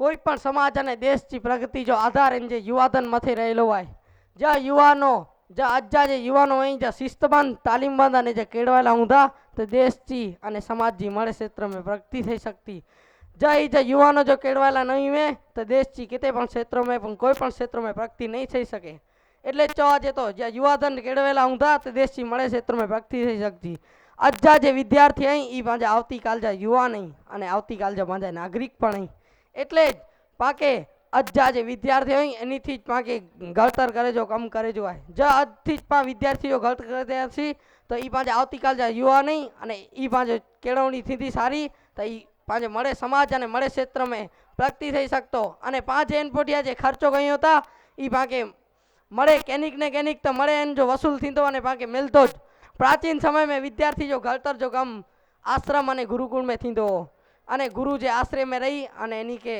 કોઈ પણ સમાજ અને દેશની પ્રગતિ જો આધાર એને જે યુવાધન મથે રહેલો હોય, જ્યાં યુવાનો, જ્યાં આજના જે યુવાનો અહીં જ્યાં શિસ્તબંધ, તાલીમબંધ અને જે કેળવાયેલા ઊંધા, તો દેશથી અને સમાજની મળે ક્ષેત્રમાં પ્રગતિ થઈ શકતી. જ્યાં એ જે યુવાનો જો કેળવાયેલા નહીં હોય, તો દેશથી કિતે પણ ક્ષેત્રોમાં પણ કોઈ પણ ક્ષેત્રમાં પ્રગતિ નહીં થઈ શકે. એટલે જોવા જતો જ્યાં યુવાધન કેળવેલા ઊંધા, તો દેશથી મળે ક્ષેત્રમાં પ્રગતિ થઈ શકતી. આજના જે વિદ્યાર્થી અહીં એ પાંજે આવતીકાલ જ્યાં યુવાન નહીં, અને આવતીકાલ જ્યાં પાંજે નાગરિક પણ અહીં. એટલે જ પાકે અજ્જા જે વિદ્યાર્થી હોય, એનીથી જ પાકે ગળતર કરે જો, કમ કરે જો જો આજથી જ પા વિદ્યાર્થીઓ ગળતર કરે છે તો એ પાંચે આવતીકાલ જે યુવા નહીં, અને એ પાંચે કેળવણી થીધી સારી, તો એ પાંચે મળે સમાજ અને મળે ક્ષેત્રમાં પ્રગતિ થઈ શકતો. અને પાંચ એન પોટિયા જે ખર્ચો ગયો હતા એ પાંકે મળે કેનિક ને કેનિક તો મળે એને જો વસૂલ થતો અને પાંકે મિલતો જ. પ્રાચીન સમયમાં વિદ્યાર્થી જો ઘડતર જો કમ આશ્રમ અને ગુરુકુળમાં થીંદો અને ગુરુ જે આશ્રમે રહી અને એની કે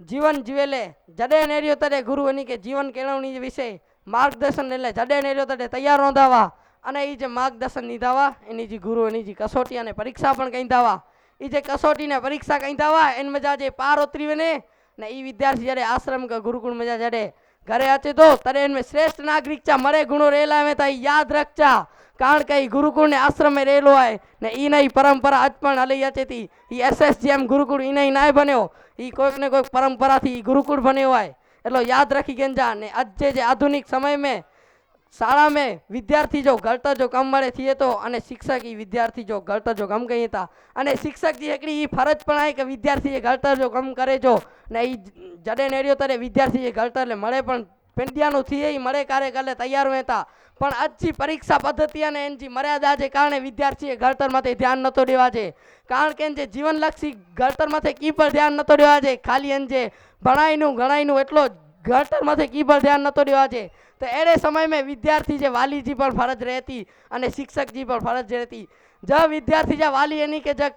જીવન જીવેલે, જડે નેર્યો તડે ગુરુ એની કે જીવન કેળવણી વિશે માર્ગદર્શન એટલે જડે નેર્યો તડે તૈયાર નોંધાવા અને એ જે માર્ગદર્શન નીધાવા એની જે ગુરુ, એની જે કસોટી અને પરીક્ષા પણ કહી દાવા એ જે કસોટીને પરીક્ષા કહી દાવા એન મજા જે પાર ઉતરી ને ને એ વિદ્યાર્થી જ્યારે આશ્રમ કે ગુરુકુળ મજા જડે, ઘરે અચે તો તરે એનમે શ્રેષ્ઠ નાગરિક ચા મળે ગુણો રહેલા में તો યાદ રખચા કારણ કે એ ગુરુકુળને આશ્રમે રહેલો હોય ને એના પરંપરા આજ પણ હલી હતી એ એસએસજીએમ ગુરુકુળ એને નાય બન્યો. એ કોઈક ને કોઈક પરંપરાથી ગુરુકુળ બન્યો હોય. એટલો યાદ રાખી ગંજા ને આજે જે આધુનિક સમય મેં શાળા મેં વિદ્યાર્થી જો ગળતર જો કમ મળે થઈએ તો અને શિક્ષક એ વિદ્યાર્થી જો ગળતર જો કમ કહીએ હતા. અને શિક્ષક જે એકડી એ ફરજ પણ આવી કે વિદ્યાર્થી એ ગળતર જો કમ કરે જો. ને એ જડે નેડ્યો ત્યારે વિદ્યાર્થી એ ગળતર મળે પણ પેંડિયાનું થઈએ મળે કારે કાલે તૈયાર હતા પણ આજથી પરીક્ષા પદ્ધતિ અને એની મર્યાદા છે કારણે વિદ્યાર્થીએ ઘડતરમાંથી ધ્યાન નહોતો દેવા છે. કારણ કે જે જીવનલક્ષી ઘડતરમાંથી કી પર ધ્યાન નહોતો દેવા છે. ખાલી એન જે ભણાઈનું, ગણાઈનું એટલો ગળતર કી પર ધ્યાન નહોતો દેવા છે. તો એડે સમયમાં વિદ્યાર્થી જે વાલીજી પણ ફરજ રહેતી અને શિક્ષકજી પણ ફરજ રહેતી. જ વિદ્યાર્થી જે વાલી એની કે જ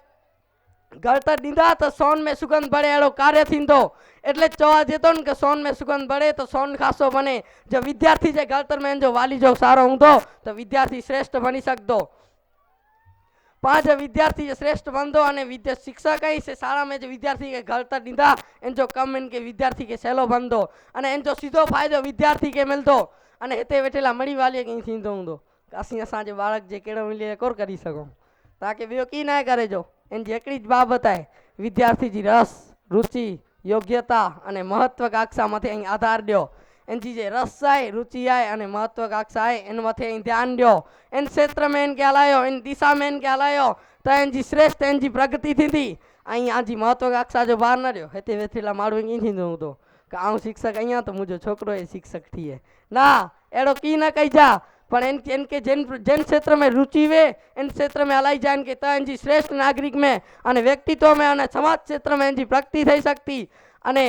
ગળતર ॾींदा તો સોન મેં સુગંધ ભળે એડો કાર્ય थींदो એટલે ચવા જતો ને કે સોન મેં સુગંધ ભળે તો સોન ખાસો બને. જો વિદ્યાર્થી જે ઘડતર મેં જો વાલી જો સારો ઊંધો, તો વિદ્યાર્થી શ્રેષ્ઠ બની શકતો. પાંચ વિદ્યાર્થી જે શ્રેષ્ઠ બંધો અને વિદ્યા શિક્ષક અહીં છે, શાળામાં જે વિદ્યાર્થી કે ઘડતર દીધા એન જો કમ એન કે વિદ્યાર્થી કે સહેલો બંધો અને એન જો સીધો ફાયદો વિદ્યાર્થી કે મળતો અને હેતે વેઠેલા મળી વાલીએ કંઈ થીંદો ઊંધો. કાશી અસાંજે બાળક જે કેળવણી લે કોર કરી શકો. તાકે બીજો કી ના કરે જો. એની એકડી જ બાબત આય, વિદ્યાર્થીજી રસ, રુચિ, યોગ્યતા અને મહત્વકાંક્ષામાંથી અહીં આધાર દો એનથી જે રસ આય, રુચિ આય અને મહત્વકાંક્ષા આય, એનમાંથી મથે અહીં ધ્યાન દો એન ક્ષેત્રમાં એને ક્યાં હલાયો એની દિશામાં એને ક્યાં હલાયો તો એનજી શ્રેષ્ઠ એનજી પ્રગતિ થતી અહીં આજી મહત્વકાંક્ષા જો બહાર ના રહ્યો હેતે વેથેલા મારું થીંદો હું તો. કે આવું શિક્ષક અહીંયા તો મુજો છોકરો એ શિક્ષક થઈએ ના, એડો કી ના કહી જા. પણ इन इनके કે जिन क्षेत्र ક્ષેત્રમાં રુચિ વે इन ક્ષેત્રમાં હલાઈ જાય जाए इनके तय इनकी श्रेष्ठ नागरिक અને વ્યક્તિત્વમાં અને સમાજ ક્ષેત્રમાં એની પ્રગતિ થઈ શકતી. અને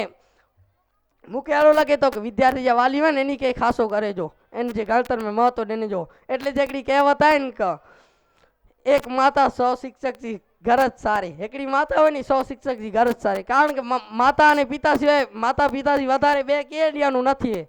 મુખ્યારો લાગે તો કે વિદ્યાર્થી જે વાલી હોય ને એની કંઈ ખાસો કરે જો. એનું જે ગણતરમાં મહત્વ દેને જો. એટલે જે એકડી કહેવત આવે ને કે, એક માતા સો શિક્ષકથી ઘર જ સારી. એકડી માતા હોય ને સો શિક્ષકથી ઘર જ સારી. કારણ કે માતા અને પિતા સિવાય માતા પિતાથી વધારે બે કેડિયાનું નથી